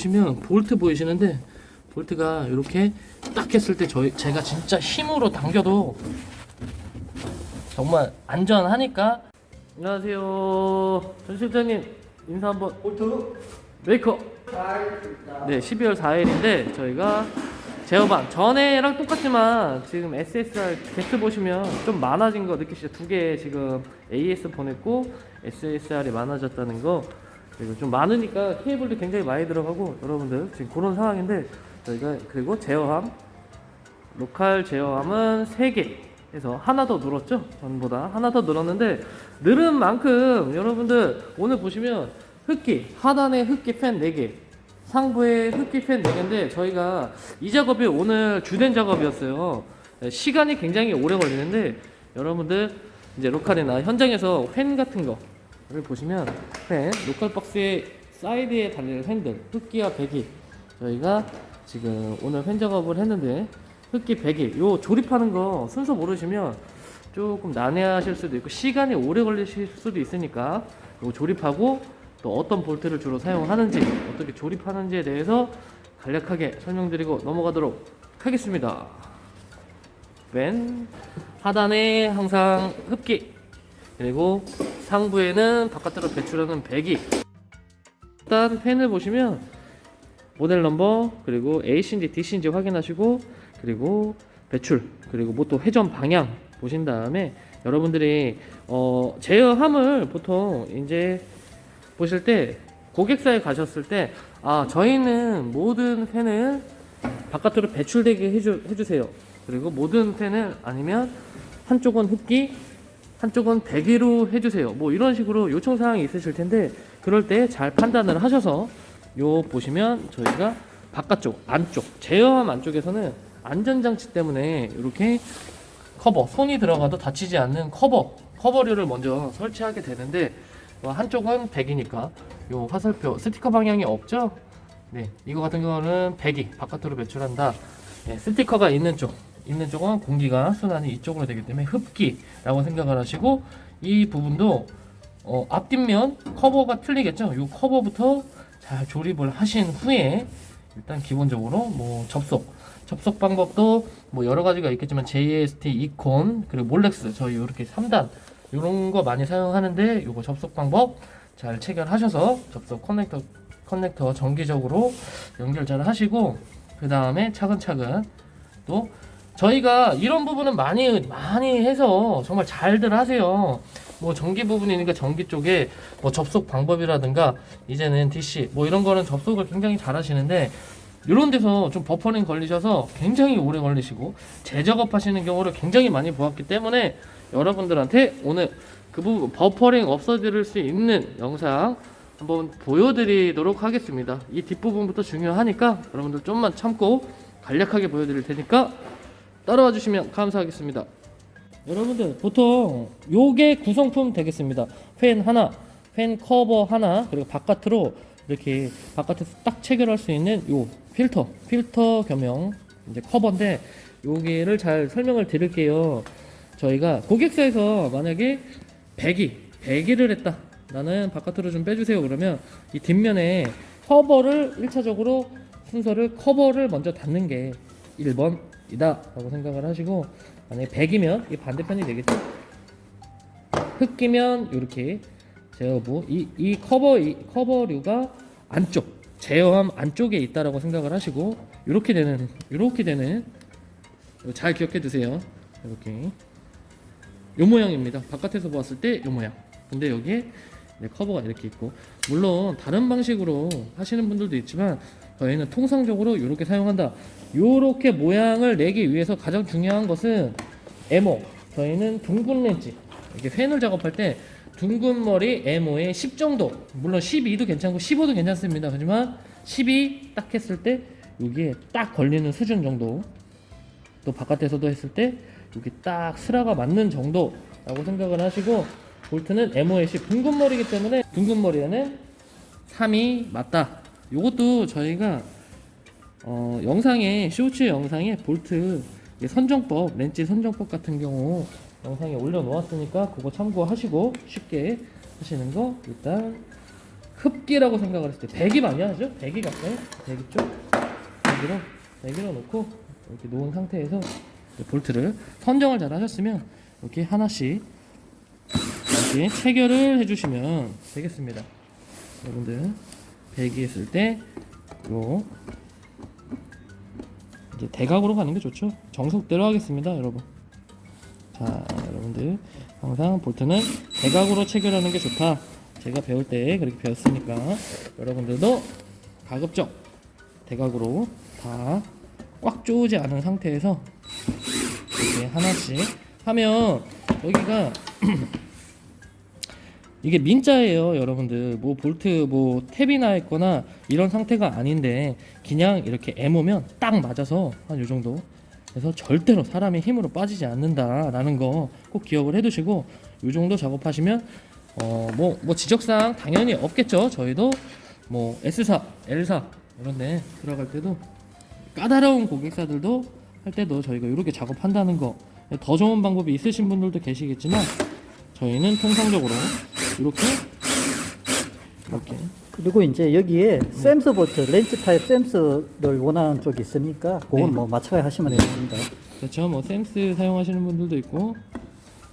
보시면 볼트 보이시는데 볼트가 이렇게 딱 했을 때 저희 제가 진짜 힘으로 당겨도 정말 안전하니까. 안녕하세요. 전 실장님 인사 한번. 볼트? 메이커. 네 12월 4일인데 저희가 제어반 전에랑 똑같지만 지금 SSR 게스트 보시면 좀 많아진 거 느끼시죠? 두 개 지금 AS 보냈고 SSR이 많아졌다는 거 그리고 좀 많으니까 케이블도 굉장히 많이 들어가고 여러분들 지금 그런 상황인데 저희가 그리고 제어함 로컬 제어함은 3개 해서 하나 더 늘었죠? 전보다 하나 더 늘었는데 늘은 만큼 여러분들 오늘 보시면 흡기 하단에 흡기 팬 4개 상부에 흡기 팬 4개인데 저희가 이 작업이 오늘 주된 작업이었어요. 네, 시간이 굉장히 오래 걸리는데 여러분들 이제 로컬이나 현장에서 팬 같은 거 를 보시면 팬 로컬 박스의 사이드에 달리는 팬들 흡기와 배기 저희가 지금 오늘 팬 작업을 했는데 흡기 배기 요 조립하는 거 순서 모르시면 조금 난해하실 수도 있고 시간이 오래 걸리실 수도 있으니까 요 조립하고 또 어떤 볼트를 주로 사용하는지 어떻게 조립하는지에 대해서 간략하게 설명드리고 넘어가도록 하겠습니다. 맨 하단에 항상 흡기 그리고 상부에는 바깥으로 배출하는 배기. 일단 펜을 보시면 모델 넘버 그리고 A인지 D인지 확인하시고 그리고 배출 그리고 뭐 또 회전 방향 보신 다음에 여러분들이 어 제어함을 보통 이제 보실 때 고객사에 가셨을 때 아 저희는 모든 펜을 바깥으로 배출되게 해주, 해주세요. 그리고 모든 펜을 아니면 한쪽은 흡기 한쪽은 배기로 해주세요. 뭐 이런 식으로 요청 사항이 있으실 텐데 그럴 때 잘 판단을 하셔서 요 보시면 저희가 바깥쪽 안쪽 제어함 안쪽에서는 안전장치 때문에 이렇게 커버 손이 들어가도 다치지 않는 커버 커버류를 먼저 설치하게 되는데 어, 한쪽은 100이니까 요 화살표 스티커 방향이 없죠? 네 이거 같은 경우는 100이 바깥으로 배출한다. 네, 스티커가 있는 쪽 있는 쪽은 공기가 순환이 이쪽으로 되기 때문에 흡기라고 생각을 하시고 이 부분도 어, 앞뒷면 커버가 틀리겠죠? 요 커버부터 잘 조립을 하신 후에 일단 기본적으로 뭐 접속 접속 방법도 뭐 여러 가지가 있겠지만 JST, 이콘 그리고 몰렉스 저희 이렇게 3단 이런 거 많이 사용하는데 요거 접속 방법 잘 체결하셔서 접속 커넥터 커넥터 정기적으로 연결 잘 하시고 그 다음에 차근차근 또 저희가 이런 부분은 많이 많이 해서 정말 잘들 하세요. 뭐 전기 부분이니까 전기 쪽에 뭐 접속 방법이라든가 이제는 DC 뭐 이런 거는 접속을 굉장히 잘 하시는데 이런 데서 좀 버퍼링 걸리셔서 굉장히 오래 걸리시고 재작업 하시는 경우를 굉장히 많이 보았기 때문에 여러분들한테 오늘 그 부분 버퍼링 없어질 수 있는 영상 한번 보여드리도록 하겠습니다. 이 뒷부분부터 중요하니까 여러분들 좀만 참고 간략하게 보여드릴 테니까 따라와 주시면 감사하겠습니다. 여러분들 보통 요게 구성품 되겠습니다. 팬 하나, 팬 커버 하나, 그리고 바깥으로 이렇게 바깥에서 딱 체결할 수 있는 요 필터, 필터 겸용 이제 커버인데 여기를 잘 설명을 드릴게요. 저희가 고객사에서 만약에 배기, 배기를 했다. 나는 바깥으로 좀 빼주세요. 그러면 이 뒷면에 커버를 1차적으로 순서를 커버를 먼저 닫는 게 1번 이다 라고 생각을 하시고 만약에 100이면 이 반대편이 되겠죠? 흑기면 이렇게 제어부 이, 이 커버 이 커버류가 안쪽 제어함 안쪽에 있다라고 생각을 하시고 이렇게 되는 이렇게 되는 잘 기억해 두세요. 이렇게. 요 모양입니다. 바깥에서 보았을 때 요 모양. 근데 여기에 네, 커버가 이렇게 있고. 물론 다른 방식으로 하시는 분들도 있지만 저희는 통상적으로 이렇게 사용한다. 이렇게 모양을 내기 위해서 가장 중요한 것은 에모 저희는 둥근 렌즈. 이렇게 펜을 작업할 때 둥근 머리 에모의 10 정도. 물론 12도 괜찮고 15도 괜찮습니다. 하지만 12딱 했을 때 여기에 딱 걸리는 수준 정도. 또 바깥에서도 했을 때 여기 딱 스라가 맞는 정도라고 생각을 하시고 볼트는 MOS 둥근 머리이기 때문에 둥근 머리에는 3이 맞다. 요것도 저희가 어, 영상에 쇼츠 영상에 볼트 이 선정법 렌치 선정법 같은 경우 영상에 올려놓았으니까 그거 참고하시고 쉽게 하시는 거 일단 흡기라고 생각을 했을 때 배기 많이 하죠? 배기 갈까요? 배기 쪽 배기로 배기로 놓고 이렇게 놓은 상태에서 이 볼트를 선정을 잘 하셨으면 이렇게 하나씩 이렇게 체결을 해주시면 되겠습니다. 여러분들 배기했을 때 요 이제 대각으로 가는 게 좋죠. 정석대로 하겠습니다, 여러분. 자, 여러분들 항상 볼트는 대각으로 체결하는 게 좋다. 제가 배울 때 그렇게 배웠으니까 여러분들도 가급적 대각으로 다 꽉 조우지 않은 상태에서 이렇게 하나씩 하면 여기가 이게 민자예요, 여러분들. 뭐 볼트 뭐 탭이 나 있거나 이런 상태가 아닌데 그냥 이렇게 애모면 딱 맞아서 한 요 정도. 그래서 절대로 사람의 힘으로 빠지지 않는다라는 거 꼭 기억을 해두시고 요 정도 작업하시면 어뭐 뭐 지적사항 당연히 없겠죠. 저희도 뭐 S4, L4 이런데 들어갈 때도 까다로운 고객사들도 할 때도 저희가 이렇게 작업한다는 거 더 좋은 방법이 있으신 분들도 계시겠지만 저희는 통상적으로 이렇게 이렇게 그리고 이제 여기에 샘스 보트, 렌치 타입 샘스를 원하는 쪽이 있으니까 그건 네. 뭐 맞춰 하시면 네. 됩니다. 그렇죠. 뭐 샘스 사용하시는 분들도 있고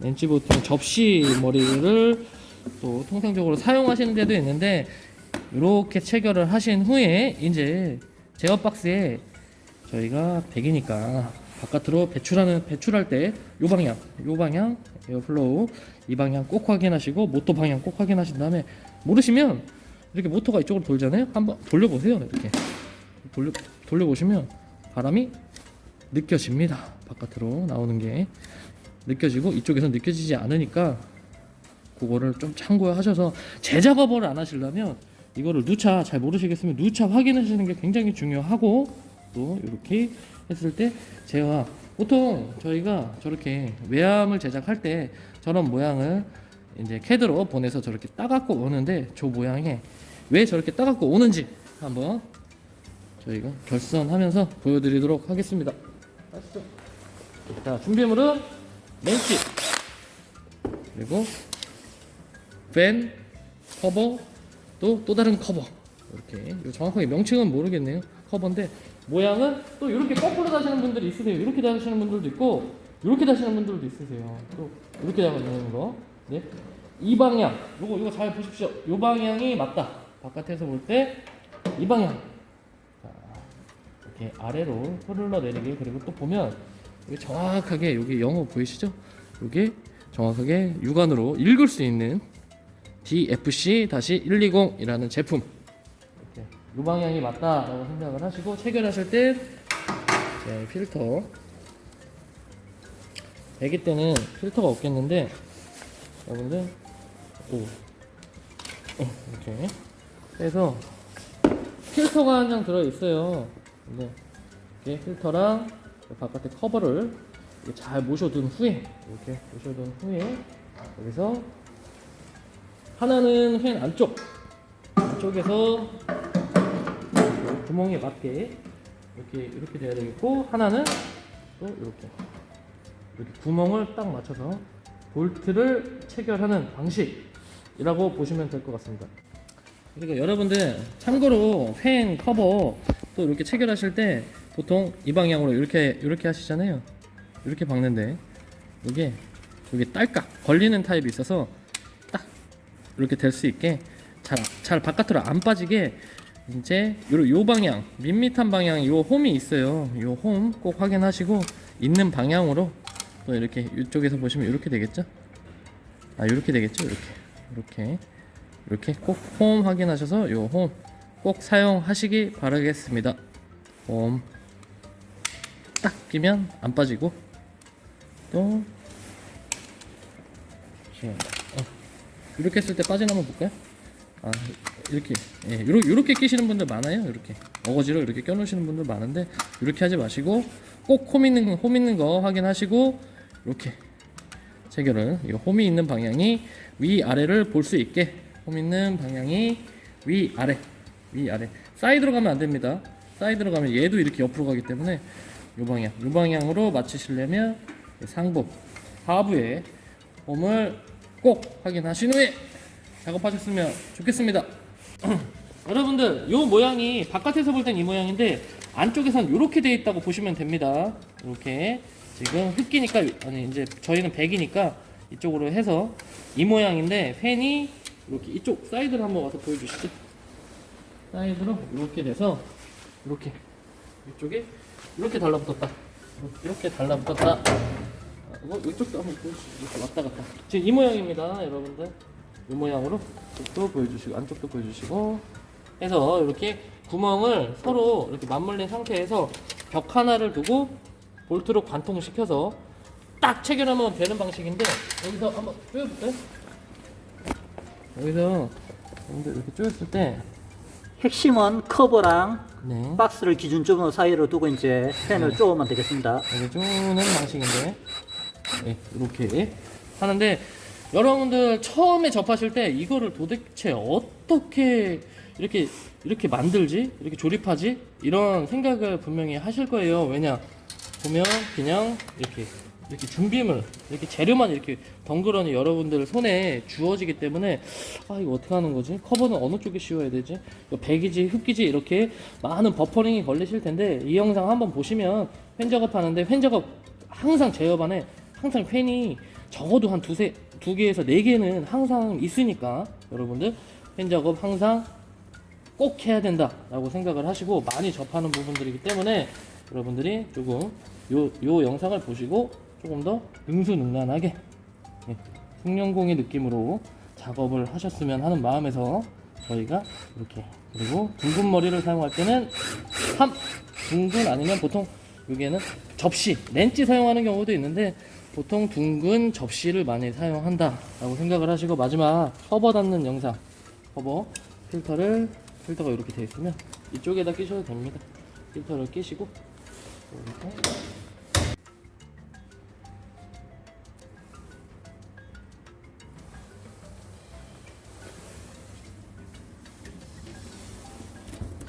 렌치 보트 접시 머리를 또 통상적으로 사용하시는 데도 있는데 이렇게 체결을 하신 후에 이제 제어 박스에 저희가 100이니까 바깥으로 배출하는 배출할 때 요 방향, 요 방향 에어플로우 이 방향 꼭 확인하시고 모터 방향 꼭 확인하신 다음에 모르시면 이렇게 모터가 이쪽으로 돌잖아요. 한번 돌려보세요. 이렇게 돌려 돌려 보시면 바람이 느껴집니다. 바깥으로 나오는 게 느껴지고 이쪽에서 느껴지지 않으니까 그거를 좀 참고하셔서 재작업을 안 하시려면 이거를 누차 잘 모르시겠으면 누차 확인하시는 게 굉장히 중요하고 또 이렇게 했을 때 제가 보통 저희가 저렇게 외암을 제작할 때 저런 모양을 이제 캐드로 보내서 저렇게 따갖고 오는데 저 모양에 왜 저렇게 따갖고 오는지 한번 저희가 결선하면서 보여드리도록 하겠습니다. 아시죠? 자 준비물은 렌치 그리고 팬 커버 또 또 다른 커버 이렇게 정확하게 명칭은 모르겠네요 커버인데 모양은 또 이렇게 거꾸로 다시는 분들이 있으세요. 이렇게 다시는 분들도 있고 이렇게 다시는 분들도 있으세요. 또 이렇게 다시는 거 네. 이 방향. 요거 이거 잘 보십시오. 요 방향이 맞다. 바깥에서 볼 때 이 방향. 자, 이렇게 아래로 흐르러 내리게. 그리고 또 보면 이게 정확하게 여기 영어 보이시죠? 이게 정확하게 육안으로 읽을 수 있는 DFC-120이라는 제품 이 방향이 맞다라고 생각을 하시고 체결하실 때제 필터 배기 때는 필터가 없겠는데 여러분들 오 어, 이렇게 해서 필터가 한 장 들어 있어요. 근데 이렇게 필터랑 바깥에 커버를 잘 모셔둔 후에 이렇게 모셔둔 후에 여기서 하나는 팬 안쪽 안쪽에서 구멍에 맞게 이렇게 이렇게 돼야 되겠고 하나는 또 이렇게 이렇게 구멍을 딱 맞춰서 볼트를 체결하는 방식이라고 보시면 될 것 같습니다. 그리고 여러분들 참고로 팬 커버 또 이렇게 체결하실 때 보통 이 방향으로 이렇게 이렇게 하시잖아요. 이렇게 박는데 이게 여기 딸깍 걸리는 타입이 있어서 딱 이렇게 될 수 있게 잘, 잘 바깥으로 안 빠지게 이제 요, 요 방향 밋밋한 방향 요 홈이 있어요. 요 홈 꼭 확인하시고 있는 방향으로 또 이렇게 이쪽에서 보시면 이렇게 되겠죠? 아 이렇게 되겠죠? 이렇게 이렇게 이렇게 꼭 홈 확인하셔서 요 홈 꼭 사용하시기 바라겠습니다. 홈 딱 끼면 안 빠지고 또 잠시만요. 어, 이렇게 했을 때 빠지나 한번 볼까요? 아 이렇게 예, 요렇게, 요렇게 끼시는 분들 많아요. 이렇게 어거지로 이렇게 껴놓으시는 분들 많은데 이렇게 하지 마시고 꼭홈 있는 홈 있는 거 확인하시고 이렇게 체결을 이 홈이 있는 방향이 위 아래를 볼 수 있게 홈 있는 방향이 위 아래 위 아래 사이드로 가면 안 됩니다. 사이드로 가면 얘도 이렇게 옆으로 가기 때문에 이 방향 이 방향으로 맞추시려면 상부 하부에 홈을 꼭 확인하신 후에 작업하셨으면 좋겠습니다. 여러분들 요 모양이 바깥에서 볼 땐 이 모양인데 안쪽에선 이렇게 돼 있다고 보시면 됩니다. 이렇게 지금 흑기니까 아니 이제 저희는 백이니까 이쪽으로 해서 이 모양인데 팬이 이렇게 이쪽 사이드로 한번 와서 보여주시죠. 사이드로 이렇게 돼서 이렇게 이쪽에 이렇게 달라붙었다. 이렇게 달라붙었다. 어, 이쪽도 한번 보여주시죠. 왔다 갔다. 지금 이 모양입니다, 여러분들. 이 모양으로 이쪽도 보여주시고 안쪽도 보여주시고 해서 이렇게 구멍을 서로 이렇게 맞물린 상태에서 벽 하나를 두고 볼트로 관통시켜서 딱 체결하면 되는 방식인데 여기서 한번 쪼여볼까요? 여기서 이렇게 쪼였을 때 핵심은 커버랑 네. 박스를 기준점으로 사이로 두고 이제 펜을 쪼으면 되겠습니다. 이렇게 쪼는 방식인데 네, 이렇게 하는데 여러분들 처음에 접하실 때 이거를 도대체 어떻게 이렇게 이렇게 만들지? 이렇게 조립하지? 이런 생각을 분명히 하실 거예요. 왜냐? 보면 그냥 이렇게 이렇게 준비물 이렇게 재료만 이렇게 덩그러니 여러분들 손에 주어지기 때문에 아 이거 어떻게 하는 거지? 커버는 어느 쪽에 씌워야 되지? 백이지 흑기지 이렇게 많은 버퍼링이 걸리실 텐데 이 영상 한번 보시면 펜 작업하는데 펜 작업 항상 제업 안에 항상 펜이 적어도 한 두세 두 개에서 네 개는 항상 있으니까 여러분들 펜 작업 항상 꼭 해야 된다라고 생각을 하시고 많이 접하는 부분들이기 때문에 여러분들이 조금 요, 요 영상을 보시고 조금 더 능수능란하게 예, 승용공의 느낌으로 작업을 하셨으면 하는 마음에서 저희가 이렇게 그리고 둥근 머리를 사용할 때는 3 둥근 아니면 보통 여기에는 접시 렌치 사용하는 경우도 있는데 보통 둥근 접시를 많이 사용한다라고 생각을 하시고 마지막 커버 닿는 영상 커버 필터를 필터가 이렇게 되어 있으면 이쪽에다 끼셔도 됩니다. 필터를 끼시고 이렇게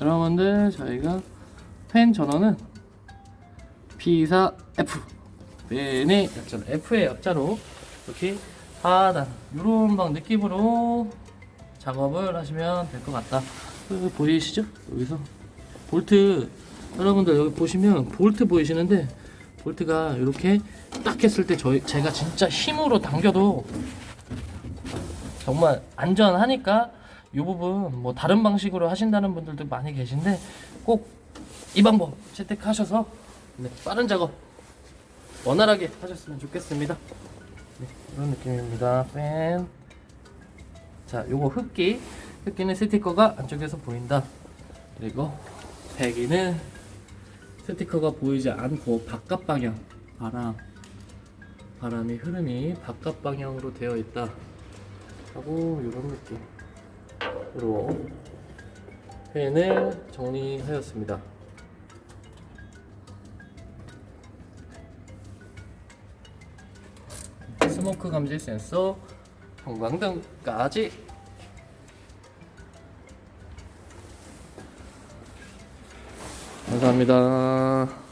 여러분들 저희가 펜 전원은 P4 펜의 약자로 F의 약자로 이렇게 하단 이런 방 느낌으로 작업을 하시면 될 것 같다. 여기 보이시죠? 여기서 볼트 여러분들 여기 보시면 볼트 보이시는데 볼트가 이렇게 딱 했을 때 저희 제가 진짜 힘으로 당겨도 정말 안전하니까 이 부분 뭐 다른 방식으로 하신다는 분들도 많이 계신데 꼭 이 방법 채택하셔서 네, 빠른 작업 원활하게 하셨으면 좋겠습니다. 네, 이런 느낌입니다. 팬. 자, 요거 흑기. 흑기는 스티커가 안쪽에서 보인다. 그리고 배기는 스티커가 보이지 않고 바깥 방향 바람 바람이 흐름이 바깥 방향으로 되어 있다. 하고 이런 느낌으로 펜을 정리하였습니다. 스모크 감지 센서, 형광등까지 감사합니다.